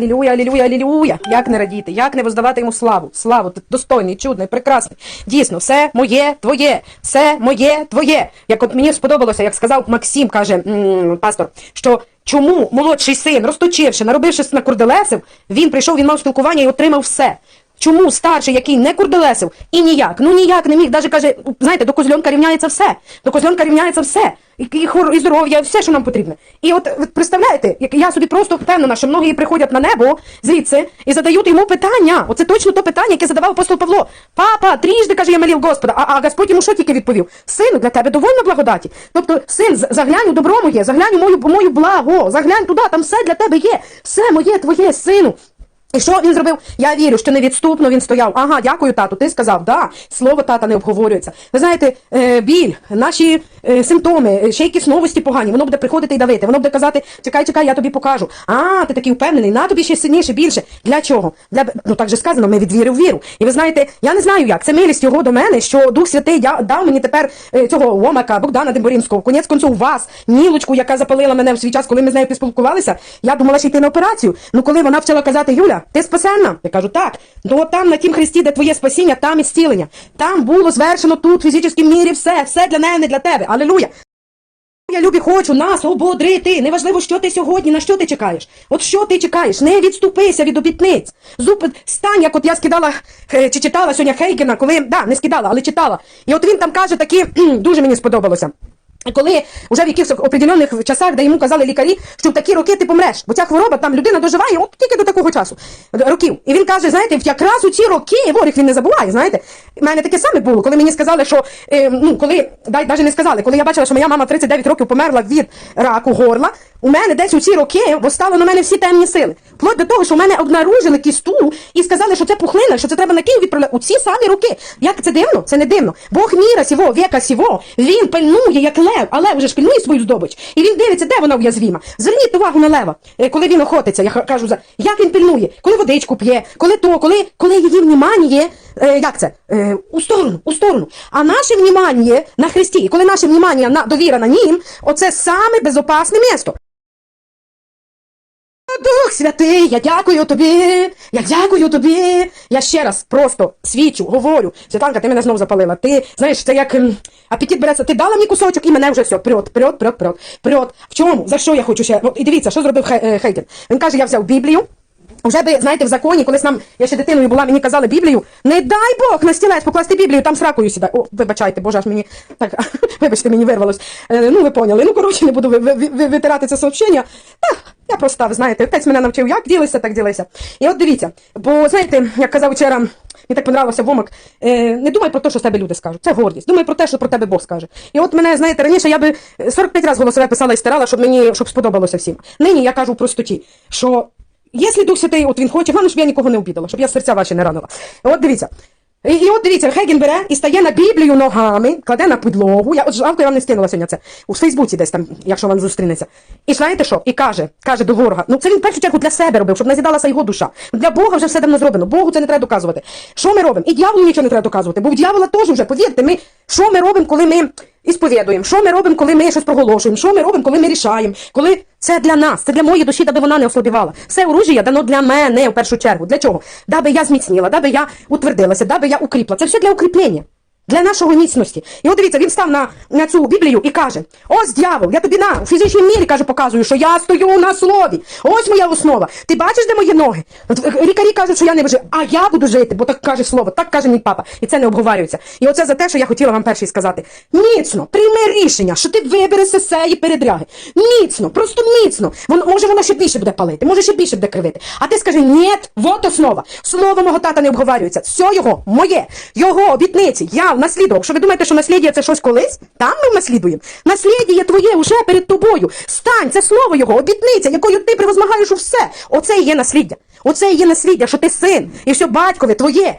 Алілюя, алілюя, алілюя. Як не радіти, як не воздавати йому славу. Славу, ти достойний, чудний, прекрасний. Дійсно, все моє, твоє, все моє, твоє. Як от мені сподобалося, як сказав Максим, каже пастор, що чому молодший син, розточивши, наробившись на курделесив, він прийшов, він мав спілкування і отримав все. Чому старший, який не курделесив і ніяк, ну ніяк не міг, навіть каже, знаєте, до козльонка рівняється все. До козльонка рівняється все. І, і, і здоров'я, все, що нам потрібно. І от представляєте, я собі просто впевнена, що многі приходять на небо звідси і задають йому питання. Оце точно то питання, яке задавав апостол Павло. Папа, трижди каже, я молив Господа. А, а Господь йому що тільки відповів? Сину, для тебе довольно благодаті. Тобто, син, заглянь у добро моє, заглянь у мою, мою благо, заглянь туди, там все для тебе є. Все моє, твоє, сину. І що він зробив? Я вірю, що невідступно він стояв. Ага, дякую, тату. Ти сказав, да. Слово тата не обговорюється. Ви знаєте, е, біль, наші е, симптоми, е, ще якісь новості погані, воно буде приходити і давити. Воно буде казати, чекай, чекай, я тобі покажу. А, ти такий впевнений, на тобі ще сильніше, більше. Для чого? Для ну так же сказано, ми від віри в віру. І ви знаєте, я не знаю як. Це милість його до мене, що Дух Святий я, дав мені тепер цього Омака, Богдана Демборінського, конець концов вас, Нілочку, яка запалила мене в свій час, коли ми з нею поспілкувалися. Я думала, що йти на операцію. Ну коли вона почала казати, Юля, ти спасенна? Я кажу, так. Ну от там на тім хресті, де твоє спасіння, там і зцілення. Там було звершено тут, в фізичній мірі, все, все для мене, для тебе. Алілуя. Я любі хочу нас ободрити. Неважливо, що ти сьогодні, на що ти чекаєш. От що ти чекаєш? Не відступися від обітниць. Зупин стань, як от я скидала е, чи читала сьогодні Хейгена, коли да, не скидала, але читала. І от він там каже такі, дуже мені сподобалося. Коли вже в якихось определених часах, де йому казали лікарі, що в такі роки ти помреш, бо ця хвороба там людина доживає от тільки до такого часу років. І він каже: знаєте, якраз у ці роки ворог він не забуває. Знаєте, в мене таке саме було, коли мені сказали, що е, ну коли дай навіть не сказали, коли я бачила, що моя мама 39 років померла від раку горла. У мене десь у ці роки постало на мене всі темні сили. Вплоть до того, що в мене обнаружили кісту і сказали, що це пухлина, що це треба на Київ відправляти. У ці самі роки. Як це дивно? Це не дивно. Бог міра сіво, віка сіво, він пильнує, як лев, а лев вже ж пильнує свою здобич. І він дивиться, де вона в'язвіма. Зверніть увагу на лева, е, коли він охотиться, я кажу, за як він пильнує, коли водичку п'є, коли то, коли, коли її внімання, е, як це, е, у сторону, у сторону. А наше внімання на Христі, і коли наше внімання на довіра на нім, оце саме безопасне місто. Дух святий, я дякую тобі, я дякую тобі. Я ще раз просто свічу, говорю. Святанка, ти мене знов запалила. Ти знаєш, це як апетит береться. Ти дала мені кусочок і мене вже все. Прьот, прьот, прьот, прьот. Прьот. В чому? За що я хочу ще? От, і дивіться, що зробив Хе- е, Він каже, я взяв Біблію. Вже би, знаєте, в законі, колись нам, я ще дитиною була, мені казали Біблію, не дай Бог на стілець покласти Біблію, там сракою сідай. О, вибачайте, боже, аж мені, так, вибачте, мені вирвалось. Е, ну, ви поняли. Ну, коротше, не буду ви, ви, ви, витирати це сообщення. Та, я просто, знаєте, отець мене навчив, як ділися, так ділися. І от дивіться, бо, знаєте, як казав вчора, мені так понравився Вомак, е, не думай про те, що з тебе люди скажуть. Це гордість. Думай про те, що про тебе Бог скаже. І от мене, знаєте, раніше я би 45 разів голосове писала і стирала, щоб мені щоб сподобалося всім. Нині я кажу в простоті, що Якщо Дух Святий, от він хоче, головне, щоб я нікого не обідала, щоб я серця ваші не ранила. От дивіться. І, і от дивіться, Хеген бере і стає на Біблію ногами, кладе на підлогу. Я от жалко, я вам не скинула сьогодні це. У Фейсбуці десь там, якщо вам зустрінеться. І знаєте що? І каже, каже до ворога. Ну це він в першу чергу для себе робив, щоб не з'їдалася його душа. Для Бога вже все давно зроблено. Богу це не треба доказувати. Що ми робимо? І дьяволу нічого не треба доказувати, бо в дьявола теж вже, повірте, ми, що ми робимо, коли ми і сповідуємо, що ми робимо, коли ми щось проголошуємо, що ми робимо, коли ми рішаємо, коли це для нас, це для моєї душі, даби вона не ослабівала. Все оружие дано для мене в першу чергу. Для чого? Даби я зміцніла, даби я утвердилася, даби я укріпла. Це все для укріплення. Для нашої міцності. І от дивіться, він став на, на цю Біблію і каже: ось дьявол, я тобі на у фізичній мірі каже, показую, що я стою на слові. Ось моя основа. Ти бачиш, де мої ноги? От, Лікарі кажуть, що я не вижив, а я буду жити, бо так каже слово, так каже мій папа. І це не обговорюється. І оце за те, що я хотіла вам перший сказати. Міцно, прийми рішення, що ти виберешся з цієї передряги. Міцно, просто міцно. Воно, може, воно ще більше буде палити, може ще більше буде кривити. А ти скажи, ні, вот основа. Слово мого тата не обговорюється. Все його, моє, його обітниці. Я наслідував. Що ви думаєте, що наслідя це щось колись? Там ми наслідуємо. Наслідя твоє вже перед тобою. Стань, це слово його, обітниця, якою ти превозмагаєш у все. Оце і є насліддя. Оце і є наслідя, що ти син, і все батькове твоє.